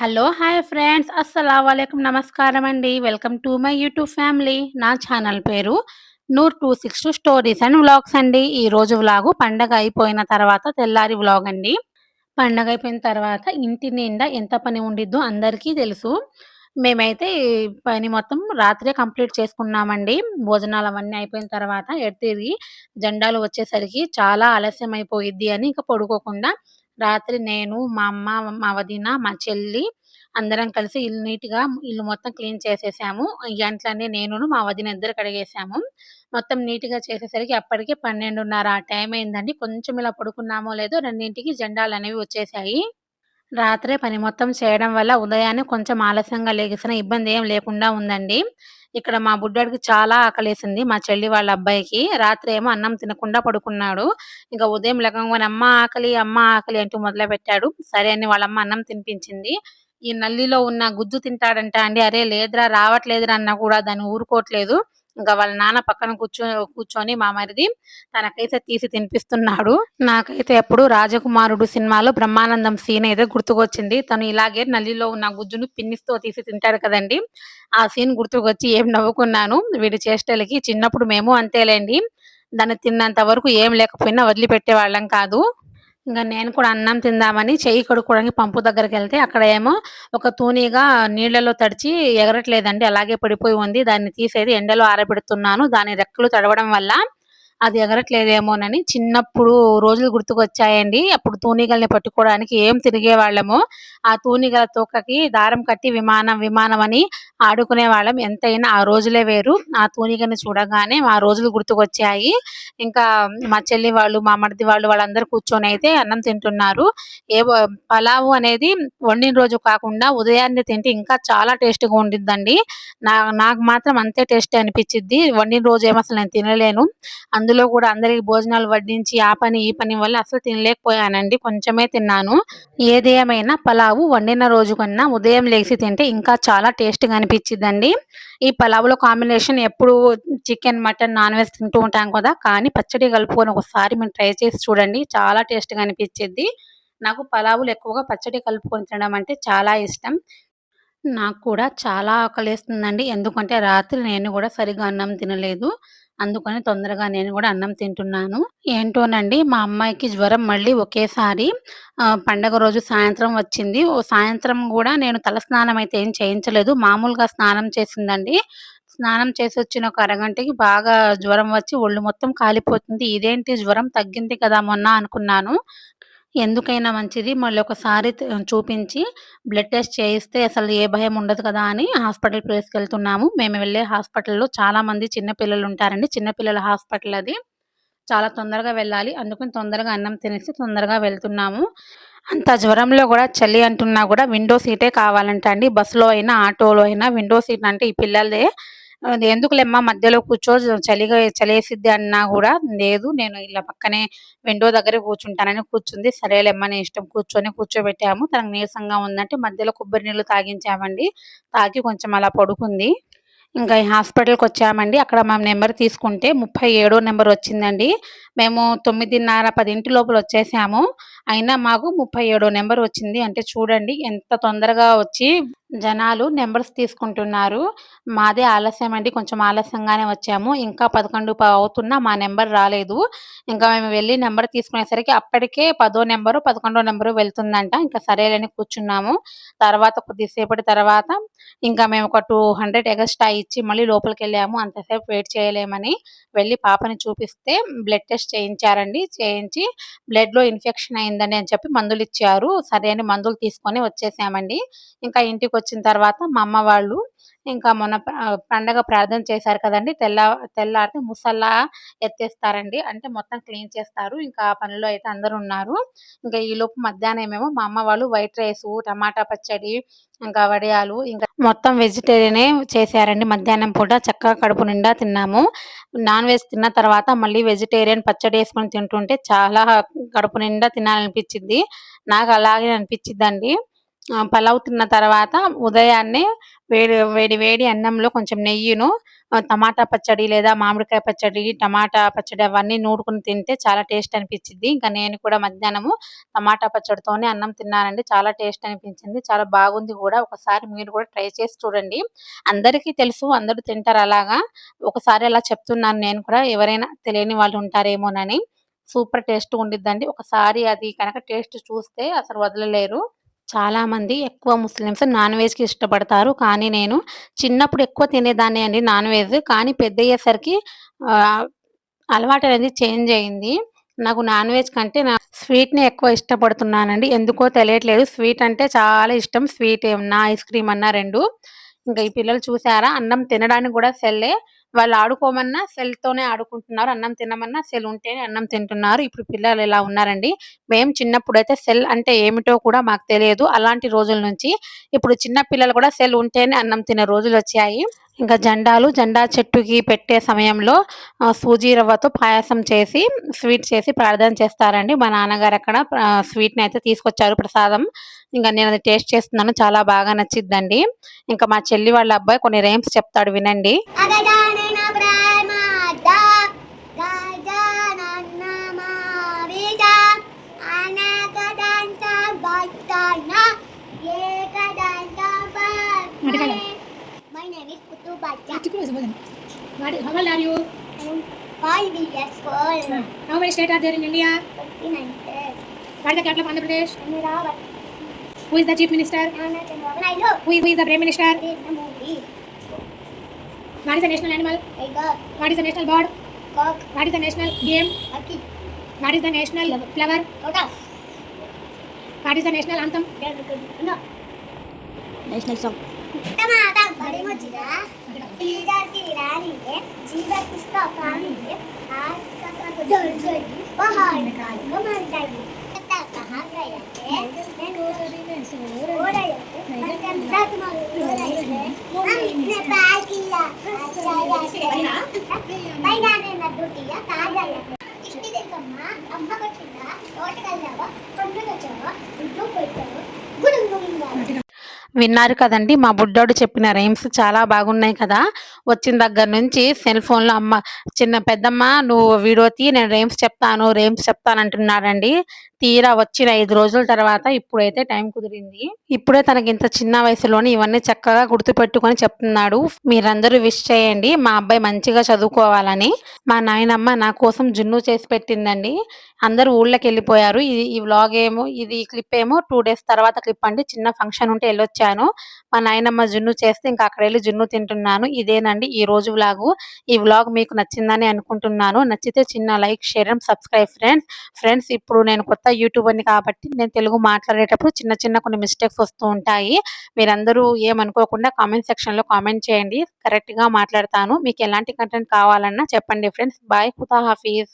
Hello hi friends. అస్సలం వాలేకుమ్ నమస్కారం అండి welcome to my YouTube family. నా ఛానల్ పేరు Noor two six two stories and vlogs అండి. ఈ రోజు వ్లాగు పండగ అయిపోయిన తర్వాత తెల్లారి వ్లాగ్ అండి. పండగ అయిపోయిన తర్వాత ఇంటి నిండా ఎంత పని ఉండిద్దో అందరికీ తెలుసు. మేమైతే ఈ పని మొత్తం రాత్రే కంప్లీట్ చేసుకున్నామండి. భోజనాలు అవన్నీ అయిపోయిన తర్వాత ఎటు తిరిగి జెండాలు వచ్చేసరికి చాలా ఆలస్యం అయిపోయిద్ది అని ఇంకా పడుకోకుండా రాత్రి నేను మా అమ్మ మా వదిన మా చెల్లి అందరం కలిసి ఇల్లు నీట్‌గా ఇల్లు మొత్తం క్లీన్ చేసేసాము. ఈ నేను మా వదిన ఇద్దరు కడిగేసాము. మొత్తం నీట్‌గా చేసేసరికి అప్పటికి పన్నెండున్నర ఆ టైం అయిందండి. కొంచెం ఇలా పడుకున్నామో లేదో రెండింటికి జెండాలు అనేవి వచ్చేసాయి. రాత్రే పని మొత్తం చేయడం వల్ల ఉదయాన్నే కొంచెం ఆలస్యంగా లేగిసిన ఇబ్బంది ఏం లేకుండా ఉందండి. ఇక్కడ మా బుడ్డోడికి చాలా ఆకలేసింది. మా చెల్లి వాళ్ళ అబ్బాయికి. రాత్రి ఏమో అన్నం తినకుండా పడుకున్నాడు. ఇంకా ఉదయం లెగంగానే అమ్మ ఆకలి, అమ్మ ఆకలి అంటూ మొదలు పెట్టాడు సరే అని వాళ్ళమ్మ అన్నం తినిపించింది. ఈ నల్లిలో ఉన్న గుజ్జు తింటాడంట అండి. అరే లేదురా రావట్లేదురా అన్నా కూడా దాన్ని ఊరుకోవట్లేదు. ఇంకా వాళ్ళ నాన్న పక్కన కూర్చో కూర్చొని మా మరిది తనకైతే తీసి తినిపిస్తున్నాడు. నాకైతే ఎప్పుడు 'రాజకుమారుడు' సినిమాలో బ్రహ్మానందం సీన్ అయితే గుర్తుకొచ్చింది. తను ఇలాగే నల్లిలో ఉన్న గుజ్జును పిన్నిస్‌తో తీసి తింటాడు కదండి ఆ సీన్ గుర్తుకొచ్చి ఏం నవ్వుకున్నాను. వీడి చేష్టలకి. చిన్నప్పుడు మేము అంతేలేండి దాన్ని తిన్నంత వరకు ఏం లేకపోయినా వదిలిపెట్టే వాళ్ళం కాదు. ఇంకా నేను కూడా అన్నం తిందామని చెయ్యి కడుక్కోవడానికి పంపు దగ్గరికి వెళ్తే అక్కడ ఏమో ఒక తూనీగా నీళ్ళలో తడిచి ఎగరట్లేదండి. అలాగే పడిపోయి ఉంది. దాన్ని తీసేది ఎండలో ఆరబెడుతున్నాను. దాని రెక్కలు తడవడం వల్ల అది ఎగరట్లేదేమోనని చిన్నప్పుడు రోజులు గుర్తుకొచ్చాయండి. అప్పుడు తూనీగల్ని పట్టుకోవడానికి ఏం తిరిగేవాళ్ళము ఆ తూనీగల తోకకి దారం కట్టి విమానం విమానం అని ఆడుకునేవాళ్ళం. ఎంతైనా ఆ రోజులే వేరు. ఆ తూనిగని చూడగానే మా రోజులు గుర్తుకొచ్చాయి. ఇంకా మా చెల్లి వాళ్ళు, మా మరిది వాళ్ళు వాళ్ళందరూ కూర్చొని అయితే అన్నం తింటున్నారు. ఏవో పలావు అనేది వండిన రోజు కాకుండా ఉదయాన్నే తింటే ఇంకా చాలా టేస్ట్‌గా ఉండిద్దండి. నా నాకు మాత్రం అంతే టేస్ట్ అనిపిచ్చిద్ది. వండిన రోజు ఏమో అసలు నేను తినలేను. అందులో కూడా అందరికి భోజనాలు వడ్డించి ఆ పని, ఈ పని వల్ల అసలు తినలేకపోయానండి. కొంచెమే తిన్నాను. ఏది ఏమైనా పలావు వండిన రోజు కన్నా ఉదయం లేచి తింటే ఇంకా చాలా టేస్ట్‌గా అనిపిచ్చిద్దండి. ఈ పలావులో కాంబినేషన్ ఎప్పుడు చికెన్, మటన్, నాన్ వెజ్ తింటూ ఉంటాం కదా! కానీ పచ్చడి కలుపుకొని ఒకసారి మీరు ట్రై చేసి చూడండి. చాలా టేస్ట్‌గా అనిపించింది నాకు పలావులు ఎక్కువగా పచ్చడి కలుపుకొని తినడం అంటే చాలా ఇష్టం. నాకు కూడా చాలా ఆకలిస్తుందండి ఎందుకంటే రాత్రి నేను కూడా సరిగా అన్నం తినలేదు. అందుకని తొందరగా నేను కూడా అన్నం తింటున్నాను. ఏంటోనండి మా అమ్మాయికి జ్వరం మళ్ళీ ఒకేసారి పండగ రోజు సాయంత్రం వచ్చింది. ఓ సాయంత్రం కూడా నేను తల స్నానం అయితే ఏం చేయించలేదు. మామూలుగా స్నానం చేసిందండి. స్నానం చేసి వచ్చిన ఒక అరగంటకి బాగా జ్వరం వచ్చి ఒళ్ళు మొత్తం కాలిపోతుంది. ఇదేంటి జ్వరం తగ్గింది కదా మొన్న అనుకున్నాను. ఎందుకైనా మంచిది మళ్ళీ ఒకసారి చూపించి బ్లడ్ టెస్ట్ చేయిస్తే అసలు ఏ భయం ఉండదు కదా! అని హాస్పిటల్ ప్లేస్కి వెళ్తున్నాము మేము వెళ్ళే హాస్పిటల్‌లో చాలామంది చిన్నపిల్లలు ఉంటారండి చిన్న పిల్లల హాస్పిటల్ అది. చాలా తొందరగా వెళ్ళాలి. అందుకని తొందరగా అన్నం తినేసి తొందరగా వెళ్తున్నాము. అంత జ్వరంలో కూడా చలి అంటున్నా కూడా విండో సీటే కావాలంట అండి. బస్సులో అయినా, ఆటోలో అయినా విండో సీట్ అంటే ఈ పిల్లలదే. అది ఎందుకులేమ్మా మధ్యలో కూర్చో చలిగా చలేసిద్ది అన్నా కూడా లేదు నేను ఇలా పక్కనే విండో దగ్గరే కూర్చుంటానని కూర్చుంది. సరేలేమ్మా నేను ఇష్టం కూర్చొని కూర్చోబెట్టాము. తనకు నీరసంగా ఉందంటే మధ్యలో కొబ్బరి నీళ్ళు తాగించామండి. తాగి కొంచెం అలా పడుకుంది. ఇంకా ఈ హాస్పిటల్‌కొచ్చామండి. అక్కడ మా నెంబర్ తీసుకుంటే 37 నెంబర్ వచ్చిందండి. మేము 9:30, 10 లోపల వచ్చేసాము. అయినా మాకు 37 నెంబర్ వచ్చింది. అంటే చూడండి ఎంత తొందరగా వచ్చి జనాలు నెంబర్స్ తీసుకుంటున్నారు. మాదే ఆలస్యం అండి. కొంచెం ఆలస్యంగానే వచ్చాము. ఇంకా 11 ప అవుతున్నా మా నెంబర్ రాలేదు. ఇంకా మేము వెళ్ళి నెంబర్ తీసుకునేసరికి అప్పటికే పదో నెంబరు, 11 నెంబరు వెళ్తుందంట. ఇంకా సరేలే కూర్చున్నాము. తర్వాత కొద్దిసేపటి తర్వాత ఇంకా మేము ఒక 200 ఎగస్ట్రా ఇచ్చి మళ్ళీ లోపలికి వెళ్ళాము అంతసేపు వెయిట్ చేయలేమని వెళ్ళి పాపని చూపిస్తే బ్లడ్ టెస్ట్ చేయించారండి. చేయించి బ్లడ్‌లో ఇన్ఫెక్షన్ అయిందని అని చెప్పి మందులు ఇచ్చారు సరే అని మందులు తీసుకొని వచ్చేసామండి. ఇంకా ఇంటికి వచ్చిన తర్వాత మా అమ్మ వాళ్ళు ఇంకా మొన్న పండగ ప్రార్థన చేశారు కదండీ! తెల్ల తెల్లారితే ముసల్లా ఎత్తేస్తారండి. అంటే మొత్తం క్లీన్ చేస్తారు. ఇంకా ఆ పనిలో అయితే అందరు ఉన్నారు. ఇంకా ఈలోపు మధ్యాహ్నమేమో మా అమ్మ వాళ్ళు వైట్ రైసు, టమాటా పచ్చడి, ఇంకా వడియాలు ఇంకా మొత్తం వెజిటేరియనే చేశారండి మధ్యాహ్నం పూట. చక్కగా కడుపు నిండా తిన్నాము. నాన్ వెజ్ తిన్న తర్వాత మళ్ళీ వెజిటేరియన్ పచ్చడి వేసుకొని తింటుంటే చాలా కడుపు నిండా తినాలనిపించింది నాకు అలాగే అనిపించిందండి పలావ్ తిన్న తర్వాత ఉదయాన్నే వేడి వేడి వేడి అన్నంలో కొంచెం నెయ్యిను, టమాటా పచ్చడి లేదా మామిడికాయ పచ్చడి, టమాటా పచ్చడి అవన్నీ నూరుకొని తింటే చాలా టేస్ట్ అనిపిచ్చిద్ది. ఇంకా నేను కూడా మధ్యాహ్నము టమాటా పచ్చడితోనే అన్నం తిన్నానండి. చాలా టేస్ట్ అనిపించింది. చాలా బాగుంది కూడా ఒకసారి మీరు కూడా ట్రై చేసి చూడండి. అందరికీ తెలుసు అందరూ తింటారు అలాగా. ఒకసారి అలా చెప్తున్నాను నేను కూడా ఎవరైనా తెలియని వాళ్ళు ఉంటారేమోనని. సూపర్ టేస్ట్ ఉండిద్దండి. ఒకసారి అది కనుక టేస్ట్ చూస్తే అసలు వదలలేరు. చాలామంది ఎక్కువ ముస్లిమ్స్ నాన్ వెజ్‌కి ఇష్టపడతారు. కానీ నేను చిన్నప్పుడు ఎక్కువ తినేదాన్ని అండి నాన్ వెజ్. కానీ పెద్దయ్యేసరికి అలవాటు అనేది చేంజ్ అయింది. నాకు నాన్ వెజ్ కంటే నా స్వీట్‌ని ఎక్కువ ఇష్టపడుతున్నానండి. ఎందుకో తెలియట్లేదు. స్వీట్ అంటే చాలా ఇష్టం. స్వీట్ ఏమన్నా, ఐస్ క్రీమ్ అన్నా రెండు ఇంకా ఈ పిల్లలు చూసారా అన్నం తినడానికి కూడా సెల్లే. వాళ్ళు ఆడుకోమన్నా సెల్‌తోనే ఆడుకుంటున్నారు. అన్నం తినమన్నా సెల్ ఉంటేనే అన్నం తింటున్నారు. ఇప్పుడు పిల్లలు ఇలా ఉన్నారండి. మేము చిన్నప్పుడు అయితే సెల్ అంటే ఏమిటో కూడా మాకు తెలియదు. అలాంటి రోజుల నుంచి ఇప్పుడు చిన్న పిల్లలు కూడా సెల్ ఉంటేనే అన్నం తినే రోజులు వచ్చాయి ఇంకా జెండాలు జెండా చెట్టుకి పెట్టే సమయంలో సూజీ రవ్వతో పాయసం చేసి, స్వీట్ చేసి ప్రార్థన చేస్తారండి. మా నాన్నగారు అక్కడ స్వీట్‌ని అయితే తీసుకొచ్చారు ప్రసాదం. ఇంకా నేను అది టేస్ట్ చేస్తున్నాను చాలా బాగా నచ్చిద్దండి. ఇంకా మా చెల్లి వాళ్ళ అబ్బాయి కొన్ని రేమ్స్ చెప్తాడు వినండి. Andhra Pradesh Who is the chief minister? Who is, who is the prime minister? What is the national animal? Tiger. What is the national bird? Cock. What is the national game? Aki. What is the national flower? Lotus. What is the national anthem? No. National song. टमाटर बड़े Majida scissor की रानी है जीवन किसका पानी है आज तक तो मगर విన్నారు కదండి. మా బుడ్డోడు చెప్పిన రైమ్స్ చాలా బాగున్నాయి కదా. వచ్చిన దగ్గర నుంచి సెల్ ఫోన్లో అమ్మ చిన్న పెద్దమ్మ నువ్వు వీడియో తీ నేను రైమ్స్ చెప్తాను రైమ్స్ చెప్తాను అంటున్నాడండి. తీరా వచ్చిన ఐదు రోజుల తర్వాత ఇప్పుడైతే టైం కుదిరింది. ఇప్పుడే తనకి ఇంత చిన్న వయసులోనే ఇవన్నీ చక్కగా గుర్తుపెట్టుకొని చెప్తున్నాడు. మీరందరూ విష్ చేయండి. మా అబ్బాయి మంచిగా చదువుకోవాలని. మా నాయనమ్మ నా కోసం జున్ను చేసి పెట్టిందండి. అందరూ ఊళ్ళకి వెళ్ళిపోయారు ఇది ఈ వ్లాగ్ ఏమో ఇది క్లిప్ ఏమో టూ డేస్ తర్వాత క్లిప్ అండి. చిన్న ఫంక్షన్ ఉంటే వెళ్ళొచ్చాను మా నాయనమ్మ జున్ను చేస్తే ఇంకా అక్కడ వెళ్ళి జున్ను తింటున్నాను. ఇదేనండి ఈ రోజు వ్లాగు. ఈ వ్లాగ్ మీకు నచ్చిందని అనుకుంటున్నాను. నచ్చితే చిన్న like share and subscribe friends. Friends ఇప్పుడు నేను కొత్త యూట్యూబర్ని కాబట్టి నేను తెలుగు మాట్లాడేటప్పుడు చిన్న చిన్న కొన్ని మిస్టేక్స్ వస్తూ ఉంటాయి. మీరందరూ ఏమనుకోకుండా కామెంట్ సెక్షన్లో కామెంట్ చేయండి. కరెక్ట్గా మాట్లాడతాను. మీకు ఎలాంటి కంటెంట్ కావాలన్నా చెప్పండి ఫ్రెండ్స్. బాయ్. ఖుదా హాఫీజ్.